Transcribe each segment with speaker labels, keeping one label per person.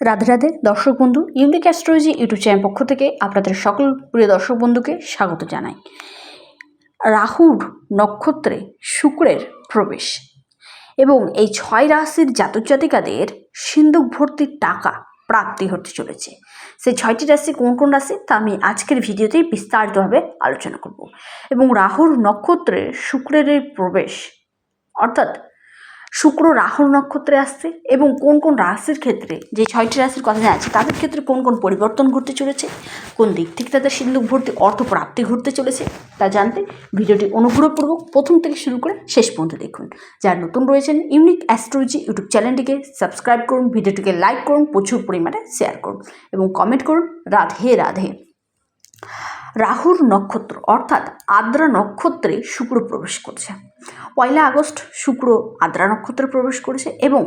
Speaker 1: রাধে রাধে, দর্শক বন্ধু unique astrology YouTube channel পক্ষ থেকে আপনাদের সকল প্রিয় দর্শক বন্ধুকে স্বাগত জানাই। রাহুর নক্ষত্রে শুক্রের প্রবেশ এবং এই ছয় রাশির জাতক জাতিকাদের সিন্ধুক ভর্তি টাকা প্রাপ্তি হতে চলেছে। সেই ছয়টি রাশি কোন কোন রাশি তা আমি আজকের ভিডিওতেই বিস্তারিতভাবে আলোচনা করব। এবং রাহুর নক্ষত্রে শুক্রের প্রবেশ, অর্থাৎ শুক্র রাহুর নক্ষত্রে আসছে এবং কোন কোন রাশির ক্ষেত্রে যে ছয়টি রাশির কথা আছে তাদের ক্ষেত্রে কোন কোন পরিবর্তন ঘটতে চলেছে, কোন দিক থেকে তাদের সিন্ধুক ভর্তি অর্থ প্রাপ্তি ঘটতে চলেছে, তা জানতে ভিডিওটি অনুগ্রহপূর্বক প্রথম থেকে শুরু করে শেষ পর্যন্ত দেখুন। যারা নতুন রয়েছেন, ইউনিক অ্যাস্ট্রোলজি ইউটিউব চ্যানেলটিকে সাবস্ক্রাইব করুন, ভিডিওটিকে লাইক করুন, প্রচুর পরিমাণে শেয়ার করুন এবং কমেন্ট করুন, রাধে রাধে। রাহুর নক্ষত্র, অর্থাৎ আদ্রা নক্ষত্রে শুক্র প্রবেশ করছে। পয়লা আগস্ট শুক্র আদ্রা নক্ষত্রে প্রবেশ করেছে এবং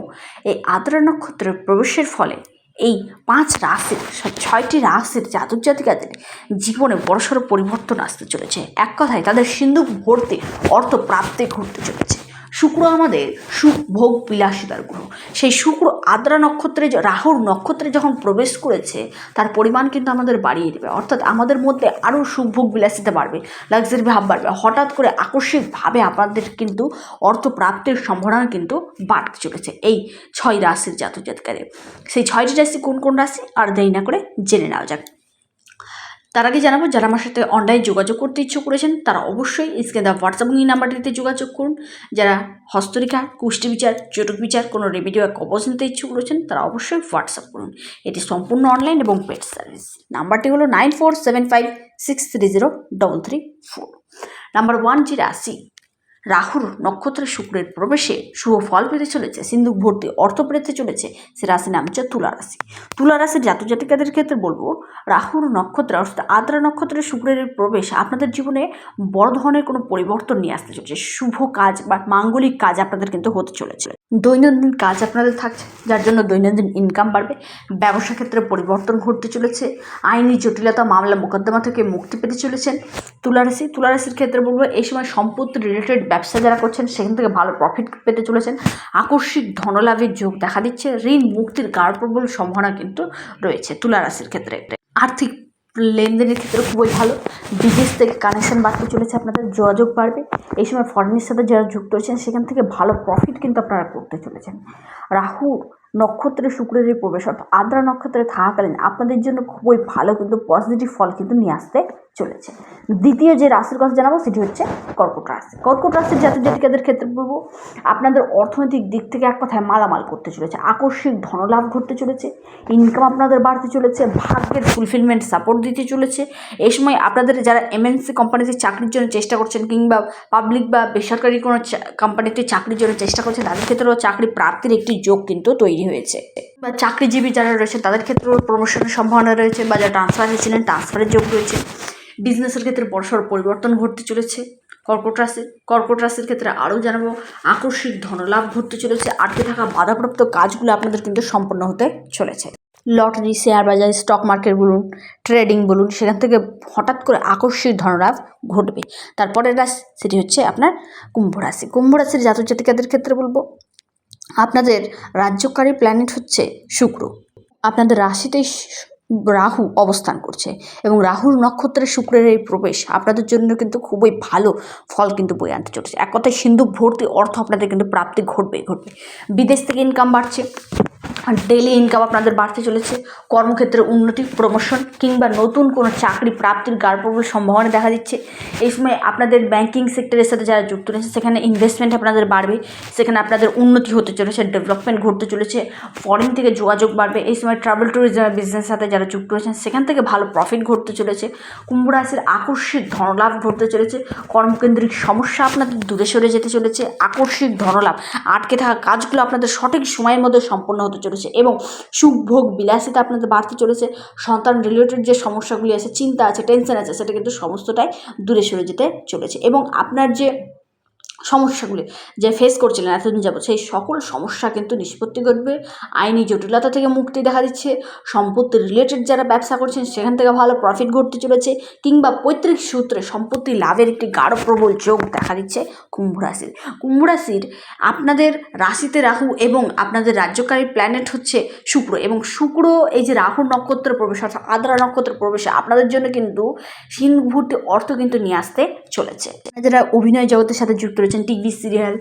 Speaker 1: এই আদ্রা নক্ষত্রের প্রবেশের ফলে এই পাঁচ রাশির ছয়টি রাশির জাতক জাতিকাদের জীবনে বড়সড় পরিবর্তন আসতে চলেছে। এক কথায় তাদের সিন্ধুক ভর্তি অর্থ প্রাপ্তি ঘটতে চলেছে। শুক্র আমাদের সুখ, ভোগ, বিলাসিতার গ্রহ সেই শুক্র আদ্রা নক্ষত্রে রাহুর নক্ষত্রে যখন প্রবেশ করেছে, তার পরিমাণ কিন্তু আমাদের বাড়িয়ে দেবে। অর্থাৎ আমাদের মধ্যে আরও সুখ, ভোগ, বিলাসিতা বাড়বে লাক্সারি ভাব বাড়বে। হঠাৎ করে আকস্মিকভাবে আপনাদের কিন্তু অর্থ প্রাপ্তির সম্ভাবনা কিন্তু বাড়তে চলেছে এই ছয় রাশির জাতক জাতকারে সেই ছয়টি রাশি কোন কোন রাশি? আর দেরি না করে জেনে নেওয়া যাক। তার আগে জানাব, যারা আমার সাথে অনলাইন যোগাযোগ করতে ইচ্ছুক করেছেন, তারা অবশ্যই স্ক্রিনে দেওয়া হোয়াটসঅ্যাপ এই নাম্বারটিতে যোগাযোগ করুন। যারা হস্তরেখা, কুষ্টি বিচার, চটুক বিচার, কোনো রেমেডি বা কবজ নিতে ইচ্ছুক করেছেন তারা অবশ্যই হোয়াটসঅ্যাপ করুন। এটি সম্পূর্ণ অনলাইন এবং পেড সার্ভিস নাম্বারটি হলো nine four seven five six three zero double three four number one zero রাশি রাহুর নক্ষত্রে শুক্রের প্রবেশে শুভ ফল পেতে চলেছে। সিন্ধু ভর্তি অর্থ পেতে চলেছে সে রাশি নাম হচ্ছে তুলা রাশি। তুলা রাশির জাতক জাতিকাদের ক্ষেত্রে বলব, রাহুর নক্ষত্র অর্থাৎ আদ্রা নক্ষত্রে শুক্রের প্রবেশ আপনাদের জীবনে বড় ধরনের কোনো পরিবর্তন নিয়ে আসতে চলেছে। শুভ কাজ বা মাঙ্গলিক কাজ আপনাদের কিন্তু হতে চলেছে। দৈনন্দিন কাজ আপনাদের থাকছে, যার জন্য দৈনন্দিন ইনকাম বাড়বে, ব্যবসা ক্ষেত্রে পরিবর্তন ঘটতে চলেছে, আইনি জটিলতা মামলা মোকদ্দমা থেকে মুক্তি পেতে চলেছেন। তুলারাশি, তুলারাশির ক্ষেত্রে বলব, এই সময় সম্পত্তি রিলেটেড ব্যবসা যারা করছেন, সেখান থেকে ভালো প্রফিট পেতে চলেছেন। আকস্মিক ধনলাভের যোগ দেখা দিচ্ছে, ঋণ, মুক্তির গাঢ়প্রবল সম্ভাবনা কিন্তু রয়েছে তুলারাশির ক্ষেত্রে। আর্থিক লেনদেনের ক্ষেত্রে খুবই ভালো। বিদেশ থেকে কানেকশন বাড়তে চলেছে, আপনাদের যোগাযোগ বাড়বে। এই সময় ফরেনের সাথে যারা যুক্ত হয়েছেন সেখান থেকে ভালো প্রফিট কিন্তু আপনারা করতে চলেছেন। রাহু নক্ষত্রে শুক্রের প্রবেশ, অর্থাৎ আদ্রা নক্ষত্রে থাকাকালীন আপনাদের জন্য খুবই ভালো কিন্তু পজিটিভ ফল কিন্তু নিয়ে আসতে চলেছে। দ্বিতীয় যে রাশির কথা জানাব, সেটি হচ্ছে কর্কট রাশি। কর্কট রাশির জাতক জাতিকাদের ক্ষেত্রে বলব, আপনাদের অর্থনৈতিক দিক থেকে এক কথায় মালামাল করতে চলেছে। আকস্মিক ধনলাভ ঘটতে চলেছে ইনকাম আপনাদের বাড়তে চলেছে, ভাগ্যের ফুলফিলমেন্ট সাপোর্ট দিতে চলেছে। এই সময় আপনাদের যারা এমএনসি কোম্পানিতে চাকরির জন্য চেষ্টা করছেন, কিংবা পাবলিক বা বেসরকারি কোনো কোম্পানিতে চাকরির জন্য চেষ্টা করছেন, তাদের ক্ষেত্রেও চাকরি প্রাপ্তির একটি যোগ কিন্তু তৈরি হয়েছে। বা চাকরিজীবী যারা রয়েছে তাদের ক্ষেত্রেও প্রমোশনের সম্ভাবনা রয়েছে, বা যারা ট্রান্সফার হয়েছিলেন ট্রান্সফারের যোগ রয়েছে। বিজনেসের ক্ষেত্রে বড়সড় পরিবর্তন ঘটতে চলেছে। কর্কট রাশি কর্কট রাশির ক্ষেত্রে আরও জানাব, আকস্মিক ধনলাভ ঘটতে চলেছে। আটকে থাকা বাধাপ্রাপ্ত কাজগুলো আপনাদের কিন্তু সম্পন্ন হতে চলেছে। লটারি শেয়ার বাজার স্টক মার্কেট বলুন ট্রেডিং বলুন, সেখান থেকে হঠাৎ করে আকস্মিক ধনলাভ ঘটবে। তারপরের রাশি, সেটি হচ্ছে আপনার কুম্ভ রাশি। কুম্ভ রাশির জাতক জাতিকাদের ক্ষেত্রে বলব, আপনাদের রাজ্যকারী প্ল্যানেট হচ্ছে শুক্র। আপনাদের রাশিতেই রাহু অবস্থান করছে এবং রাহুর নক্ষত্রে শুক্রের এই প্রবেশ আপনাদের জন্য কিন্তু খুবই ভালো ফল কিন্তু বয়ে আনতে চলেছে। এক কথায় সিন্ধু ভর্তি অর্থ আপনাদের কিন্তু প্রাপ্তি ঘটবে ঘটবে। বিদেশ থেকে ইনকাম বাড়ছে। ডেলি ইনকাম আপনাদের বাড়তে চলেছে। কর্মক্ষেত্রে উন্নতি প্রমোশন কিংবা নতুন কোনো চাকরি প্রাপ্তির গাঢ়প্রবল সম্ভাবনা দেখা দিচ্ছে। এই সময় আপনাদের ব্যাংকিং সেক্টরের সাথে যারা যুক্ত রয়েছে, সেখানে ইনভেস্টমেন্ট আপনাদের বাড়বে। সেখানে আপনাদের উন্নতি হতে চলেছে ডেভেলপমেন্ট ঘটতে চলেছে ফরেন থেকে যোগাযোগ বাড়বে। এই সময় ট্রাভেল ট্যুরিজম বিজনেসের সাথে যারা যুক্ত রয়েছেন, সেখান থেকে ভালো প্রফিট ঘটতে চলেছে। কুম্ভ রাশির আকস্মিক ধনলাভ ঘটতে চলেছে। কর্মকেন্দ্রিক সমস্যা আপনাদের দূরে সরে যেতে চলেছে। আকস্মিক ধনলাভ, আটকে থাকা কাজগুলো আপনাদের সঠিক সময়ের মধ্যে সম্পন্ন হতে চলেছে। এবং সুখভোগ বিলাসিতা আপনাদের বাড়তে চলেছে। সন্তান রিলেটেড যে সমস্যাগুলি আছে, চিন্তা আছে টেনশন আছে, সেটা কিন্তু সমস্তটাই দূরে সরে যেতে চলেছে। এবং আপনার যে সমস্যাগুলি যে ফেস করছিলেন এতদিন যাবত সেই সকল সমস্যা কিন্তু নিষ্পত্তি ঘটবে। আইনি জটিলতা থেকে মুক্তি দেখা দিচ্ছে। সম্পত্তি রিলেটেড যারা ব্যবসা করছেন, সেখান থেকে ভালো প্রফিট ঘটতে চলেছে কিংবা পৈতৃক সূত্রে সম্পত্তি লাভের একটি গাঢ় প্রবল যোগ দেখা দিচ্ছে কুম্ভ রাশির। কুম্ভ রাশির আপনাদের রাশিতে রাহু এবং আপনাদের রাজ্যকারী প্ল্যানেট হচ্ছে শুক্র এবং শুক্র এই যে রাহু নক্ষত্র প্রবেশ অর্থাৎ আদ্রা নক্ষত্র প্রবেশে আপনাদের জন্য কিন্তু সিংভূর্তি অর্থ কিন্তু নিয়ে আসতে চলেছে। যারা অভিনয় জগতের সাথে যুক্ত রয়েছেন টিভি সিরিয়াল,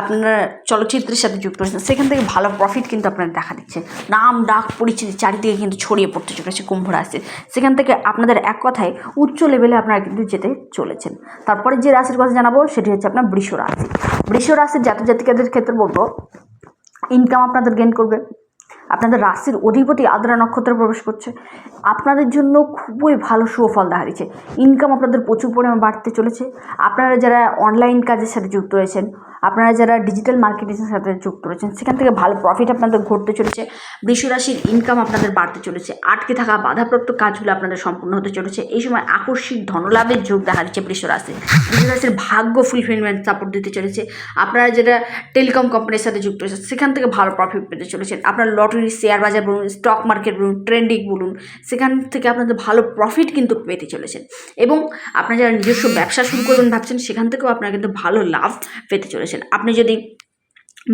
Speaker 1: আপনারা চলচ্চিত্রের সাথে যুক্ত রয়েছেন সেখান থেকে ভালো প্রফিট কিন্তু আপনারা দেখা দিচ্ছে। নাম, ডাক, পরিচিতি চারিদিকে কিন্তু ছড়িয়ে পড়তে চলেছে কুম্ভ রাশির সেখান থেকে আপনাদের এক কথায় উচ্চ লেভেলে আপনারা কিন্তু যেতে চলেছেন। তারপরে যে রাশির কথা জানাব, সেটি হচ্ছে আপনার বৃষ রাশি। বৃষ রাশির জাতক জাতিকাদের ক্ষেত্রে বলব ইনকাম আপনাদের গেন করবে। আপনাদের রাশির অধিপতি আদ্রা নক্ষত্রে প্রবেশ করছে। আপনাদের জন্য খুবই ভালো সুফল দেখা দিচ্ছে ইনকাম আপনাদের প্রচুর পরিমাণে বাড়তে চলেছে। আপনারা যারা অনলাইন কাজের সাথে যুক্ত রয়েছেন আপনারা যারা ডিজিটাল মার্কেটিংয়ের সাথে যুক্ত রয়েছেন, সেখান থেকে ভালো প্রফিট আপনাদের ঘটতে চলেছে। বৃষ রাশির ইনকাম আপনাদের বাড়তে চলেছে। আটকে থাকা বাধাপ্রাপ্ত কাজগুলো আপনাদের সম্পূর্ণ হতে চলেছে। এই সময় আকস্মিক ধনলাভের যোগ দেখা দিচ্ছে বৃষ রাশি বৃষ ভাগ্য ফুলফিলমেন্ট সাপোর্ট দিতে চলেছে। আপনারা যেটা টেলিকম কোম্পানির সাথে যুক্ত রয়েছে সেখান থেকে ভালো প্রফিট পেতে চলেছেন। আপনার লটারি শেয়ার বাজার বলুন স্টক মার্কেট বলুন ট্রেন্ডিং বলুন, সেখান থেকে আপনাদের ভালো প্রফিট কিন্তু পেতে চলেছেন। এবং আপনারা যারা নিজস্ব ব্যবসা শুরু করবেন ভাবছেন, সেখান থেকেও আপনারা কিন্তু ভালো লাভ পেতে চলেছেন। আপনি যদি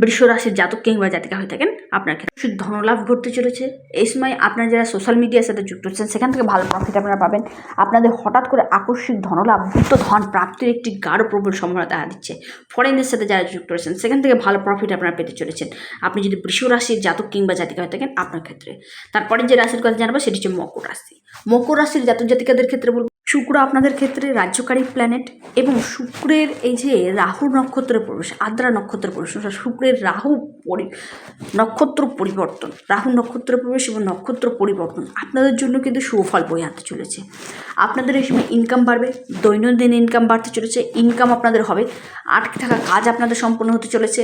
Speaker 1: বৃষ রাশির জাতক কিংবা জাতিকা হয়ে থাকেন, আপনার ক্ষেত্রে ধনলাভ ঘটতে চলেছে। এই সময় আপনারা যারা সোশ্যাল মিডিয়ার সাথে যুক্ত হচ্ছেন সেখান থেকে ভালো প্রফিট আপনারা পাবেন। আপনাদের হঠাৎ করে আকস্মিক ধনলাভ গুপ্ত ধন প্রাপ্তির একটি গাঢ় প্রবল সম্ভাবনা দেখা দিচ্ছে। ফরেনের সাথে যারা যুক্ত রয়েছেন সেখান থেকে ভালো প্রফিট আপনারা পেতে চলেছেন। আপনি যদি বৃষ রাশির জাতক কিংবা জাতিকা হয়ে থাকেন, আপনার ক্ষেত্রে। তারপরে যে রাশির কথা জানাব, সেটি হচ্ছে মকর রাশি। মকর রাশির জাতক জাতিকাদের ক্ষেত্রে বলব শুক্র আপনাদের ক্ষেত্রে রাজ্যকারী প্ল্যানেট এবং শুক্রের এই যে রাহু নক্ষত্রের প্রবেশ, আদ্রা নক্ষত্রের প্রবেশ শুক্রের রাহু পরি, নক্ষত্র পরিবর্তন, রাহু নক্ষত্র প্রবেশ এবং নক্ষত্র পরিবর্তন আপনাদের জন্য কিন্তু সুফল বয়ে আনতে চলেছে। আপনাদের এই সময় ইনকাম বাড়বে, দৈনন্দিন ইনকাম বাড়তে চলেছে ইনকাম আপনাদের হবে, আটকে থাকা কাজ আপনাদের সম্পন্ন হতে চলেছে।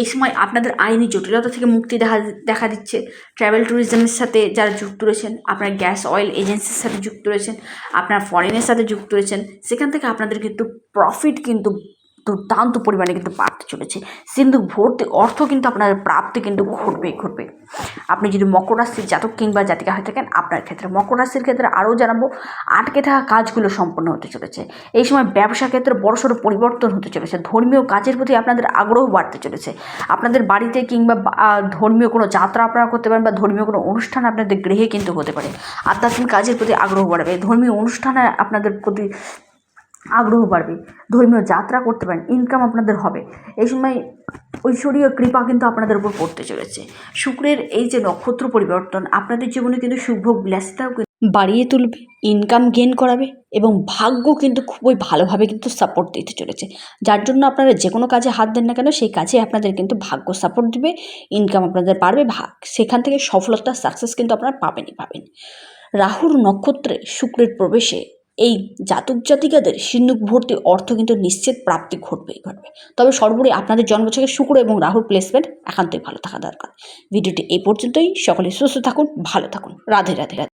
Speaker 1: এই সময় আপনাদের আইনি জটিলতা থেকে মুক্তি দেখা দেখা দিচ্ছে। ট্রাভেল ট্যুরিজমের সাথে যারা যুক্ত রয়েছেন, আপনার গ্যাস অয়েল এজেন্সির সাথে যুক্ত রয়েছেন, আপনার ফরেনের সাথে যুক্ত রয়েছেন সেখান থেকে আপনাদের কিন্তু প্রফিট কিন্তু দুর্দান্ত পরিমাণে কিন্তু বাড়তে চলেছে। কিন্তু ভর্তি অর্থ কিন্তু আপনাদের প্রাপ্তি কিন্তু ঘটবেই ঘটবে। আপনি যদি মকর রাশির জাতক কিংবা জাতিকা হয়ে থাকেন, আপনার ক্ষেত্রে মকর রাশির ক্ষেত্রে আরও জানাব, আটকে থাকা কাজগুলো সম্পন্ন হতে চলেছে। এই সময় ব্যবসা ক্ষেত্রে বড়সড় পরিবর্তন হতে চলেছে। ধর্মীয় কাজের প্রতি আপনাদের আগ্রহ বাড়তে চলেছে। আপনাদের বাড়িতে কিংবা ধর্মীয় কোনো যাত্রা আপনারা করতে পারেন বা ধর্মীয় কোনো অনুষ্ঠান আপনাদের গৃহে কিন্তু হতে পারে। আধ্যাত্মিক কাজের প্রতি আগ্রহ বাড়বে। ধর্মীয় অনুষ্ঠানে আপনাদের প্রতি আগ্রহ বাড়বে। ধর্মীয় যাত্রা করতে পারেন ইনকাম আপনাদের হবে। এই সময় ঐশ্বরীয় কৃপা কিন্তু আপনাদের উপর পড়তে চলেছে। শুক্রের এই যে নক্ষত্র পরিবর্তন, আপনাদের জীবনে কিন্তু সুভোগ বিলাসিতাও বাড়িয়ে তুলবে ইনকাম গেন করাবে এবং ভাগ্য কিন্তু খুবই ভালোভাবে কিন্তু সাপোর্ট দিতে চলেছে। যার জন্য আপনারা যে কোনো কাজে হাত দেন না কেন, সেই কাজে আপনাদের কিন্তু ভাগ্য সাপোর্ট দিবে ইনকাম আপনাদের ভাগ সেখান থেকে সফলতা সাকসেস কিন্তু আপনারা পাবেনই পাবেন। রাহুর নক্ষত্রে শুক্রের প্রবেশে এই জাতক জাতিকাদের সিন্ধুক ভর্তি অর্থ কিন্তু নিশ্চিত প্রাপ্তি ঘটবেই ঘটবে। তবে সর্বোপরি আপনাদের জন্মছকে শুক্র এবং রাহুর প্লেসমেন্ট একান্তই ভালো থাকা দরকার। ভিডিওটি এই পর্যন্তই। সকলে সুস্থ থাকুন, ভালো থাকুন। রাধে রাধে রাধে।